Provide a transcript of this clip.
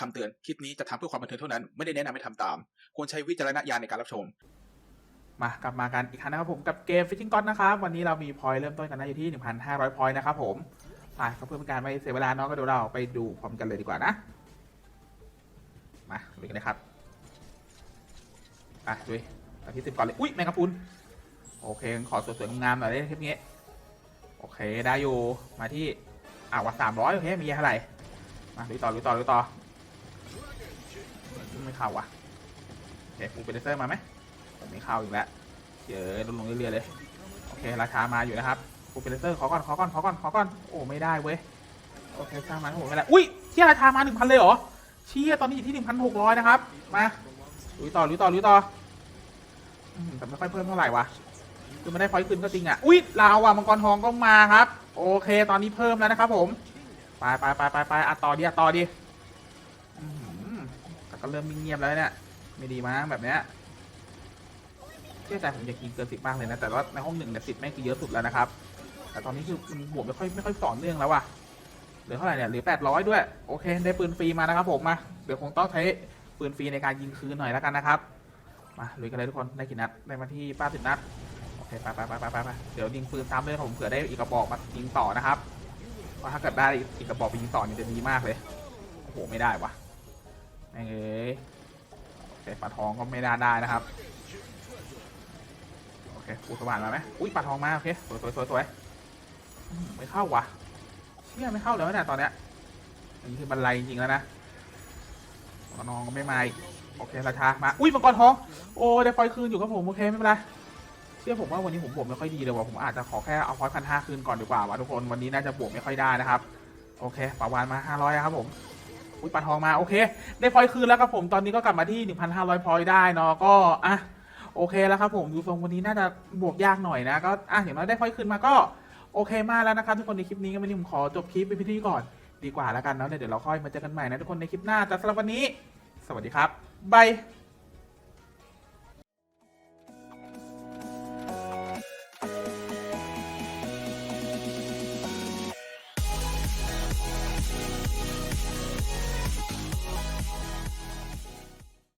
คำเตือนคลิปนี้จะทำเพื่อความบันเทิงเท่านั้น ไม่ได้แนะนำให้ทำตาม ควรใช้วิจารณญาณในการรับชม มากลับมากันอีกครั้งนะครับผมกับเกม Fishing God นะครับ วันนี้เรามีพอยต์เริ่มต้นกันนะอยู่ที่ 1,500 พอยต์นะครับผมไปก็เพื่อเป็นการไม่เสียเวลาเนาะก็เดี๋ยวเราไปดูพร้อมกันเลยดีกว่านะมาลุยกันเลยครับไปลุยมาที่สิบก่อนเลยอุ้ยแมงกะพุนโอเคขอสวยๆงามๆหน่อยได้คลิปนี้โอเคได้อยู่มาที่อ่าวสามร้อยโอเคมีเท่าไหร่มาลุยต่อลุยต่อลุยต่อ ไม่เข้าว่ะโอเคฟูเปเดเซอร์มาไหมผมไม่เข้าอีกแล้วเยวลดลงเรื่อยๆเลยโอเคราคามาอยู่นะครับฟูเปเดเซอร์ขอก่อนขอก่อนขอก่อนขอก่อนโอ้ไม่ได้เว้ยโอเคสร้างมันโอ้ไม่ได้อุ้ยเชี่ยราคามาหนึ่งพันเลยเหรอเชี่ยตอนนี้อยู่ที่หนึ่งพันหกร้อยนะครับมาลุยต่อลุยต่อลุยต่อแต่ไม่ค่อยเพิ่มเท่าไหร่วะคือไม่ได้พอยต์คืนก็จริงอะอุ้ยลาวอะมังกรทองก็มาครับ โอเค ตอนนี้เพิ่มแล้วนะครับผมไปไปไปไปไปอัดต่อดิอัดต่อดิ ก็เริ่มเงียบแล้วเนี่ยไม่ดีมั้งแบบเนี้ยเชื่อใจผมอยากกินเกินสิบมากเลยนะ แต่ว่าในห้องหนึ่งเนี่ยสิบแม่งคือเยอะสุดแล้วนะครับ แต่ตอนนี้คือมันบวกไม่ค่อยไม่ค่อยต่อเนื่องแล้วว่ะเหลือเท่าไหร่เนี่ยเหลือแปดร้อยด้วย โอเค ได้ปืนฟรีมานะครับผมมาเดี๋ยวคงต้องใช้ปืนฟรีในการยิงคืนหน่อยแล้วกันนะครับ มาลุยกันเลยทุกคนได้กี่นัดได้มาที่ป้าสิบนัดโอเคไปไปไปไปไปเดี๋ยวยิงปืนซ้ำเลยผมเผื่อได้อีกกระบอกมายิงต่อนะครับเพราะถ้าเกิดได้อีกกระบอกไปยิงต่อนี่จะดีมากเลยโอ้โหไม่ได้ว่ะ ปลาทองก็ไม่ได้ได้นะครับ โอเคปูสว่านมาไหมอุ้ยปลาทองมาโอเคสวยสวยสวยสวยไม่เข้าวะเชี่ยไม่เข้าแล้วเนี่ยตอนเนี้ยอันนี้คือบันไลจริงๆแล้วนะมังกรทองก็ไม่มาโอเคราชามาอุ้ยมังกรทองโอ้ได้ฟอยคืนอยู่ครับผมโอเคไม่เป็นไรเชื่อผมว่าวันนี้ผมบวกไม่ค่อยดีเลยว่ะผมอาจจะขอแค่เอาพอยพันห้าคืนก่อนดีกว่าว่ะทุกคนวันนี้น่าจะบวกไม่ค่อยได้นะครับ โอเคปาวานมาห้าร้อยครับผม อุ้ยปลาทองมาโอเค ได้พอยคืนแล้วครับผมตอนนี้ก็กลับมาที่หนึ่งพันห้าร้อยพอยได้เนาะก็อะโอเคแล้วครับผมดูทรงวันนี้น่าจะบวกยากหน่อยนะก็อะอย่างน้อยได้พอยคืนมาก็โอเคมากแล้วนะครับทุกคนในคลิปนี้ก็วันนี้ผมขอจบคลิปไปพิธีก่อนดีกว่าแล้วกันเนาะเดี๋ยวเราค่อยมาเจอกันใหม่นะทุกคนในคลิปหน้าแต่สำหรับวันนี้ สวัสดีครับบาย